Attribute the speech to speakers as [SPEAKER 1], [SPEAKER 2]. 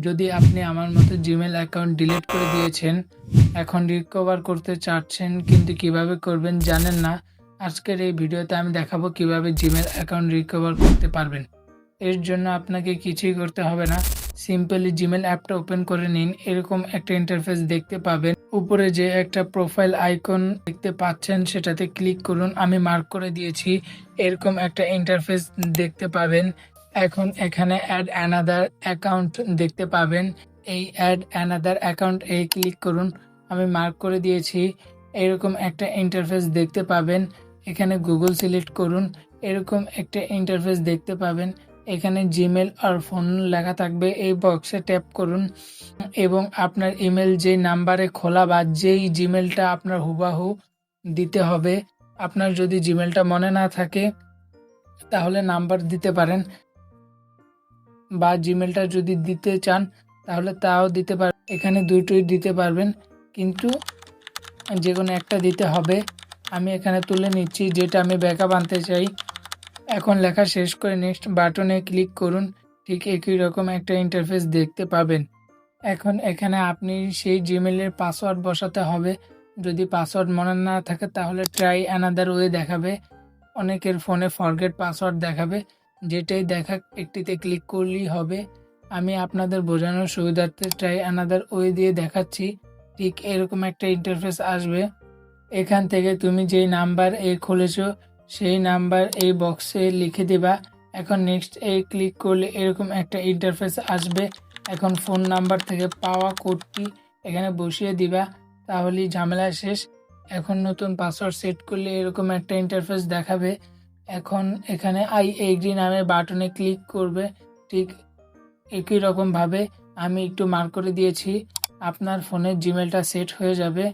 [SPEAKER 1] যদি আপনি আমার মতো জিমেল অ্যাকাউন্ট ডিলিট করে দিয়েছেন, এখন রিকভার করতে চাচ্ছেন, কিন্তু কীভাবে করবেন জানেন না। আজকের এই ভিডিওতে আমি দেখাবো কীভাবে জিমেল অ্যাকাউন্ট রিকভার করতে পারবেন। এর জন্য আপনাকে কিছুই করতে হবে না। সিম্পলি জিমেল অ্যাপটা ওপেন করে নিন। এরকম একটা ইন্টারফেস দেখতে পাবেন। উপরে যে একটা প্রোফাইল আইকন দেখতে পাচ্ছেন, সেটাতে ক্লিক করুন। আমি মার্ক করে দিয়েছি। এরকম একটা ইন্টারফেস দেখতে পাবেন। এখন এখানে অ্যাড অ্যানাদার অ্যাকাউন্ট দেখতে পাবেন। এই অ্যাড অ্যানাদার অ্যাকাউন্ট এই ক্লিক করুন। আমি মার্ক করে দিয়েছি। এরকম একটা ইন্টারফেস দেখতে পাবেন। এখানে গুগল সিলেক্ট করুন। এরকম একটা ইন্টারফেস দেখতে পাবেন। এখানে জিমেল আর ফোন লেখা থাকবে। এই বক্সে ট্যাপ করুন। এবং আপনার ইমেল যে নাম্বারে খোলা বা যেই জিমেলটা আপনার হুবাহু দিতে হবে, আপনার যদি জিমেলটা মনে না থাকে, তাহলে নাম্বার দিতে পারেন। বা জিমেলটা যদি দিতে চান, তাহলে তাও দিতে পার, এখানে দুটোই দিতে পারবেন। কিন্তু যে কোনো একটা দিতে হবে। আমি এখানে তুলে নিচ্ছি, যেটা আমি ব্যাকআপ আনতে চাই। এখন লেখা শেষ করে নেক্সট বাটনে ক্লিক করুন। ঠিক একই রকম একটা ইন্টারফেস দেখতে পাবেন। এখন এখানে আপনি সেই জিমেলের পাসওয়ার্ড বসাতে হবে। যদি পাসওয়ার্ড মনে না থাকে, তাহলে ট্রাই অ্যানাদার ওয়ে দেখাবে। অনেকের ফোনে ফরগেট পাসওয়ার্ড দেখাবে। যেটাই দেখা, একটিতে ক্লিক করলেই হবে। আমি আপনাদের বোঝানোর সুবিধার্থে ট্রাই অ্যানাদার ওয়ে দিয়ে দেখাচ্ছি। ঠিক এরকম একটা ইন্টারফেস আসবে। এখান থেকে তুমি যেই নাম্বার এ খুলেছো, সেই নাম্বার এই বক্সে লিখে দিবা। এখন নেক্সট এই ক্লিক করলে এরকম একটা ইন্টারফেস আসবে। এখন ফোন নাম্বার থেকে পাওয়া কোডটি এখানে বসিয়ে দিবা। তাহলেই ঝামেলা শেষ। এখন নতুন পাসওয়ার্ড সেট করলে এরকম একটা ইন্টারফেস দেখাবে। এখন এখানে আই এগ্রি নামের বাটনে ক্লিক করবে। ঠিক একই রকমভাবে আমি একটু মার্ক করে দিয়েছি। আপনার ফোনে জিমেলটা সেট হয়ে যাবে।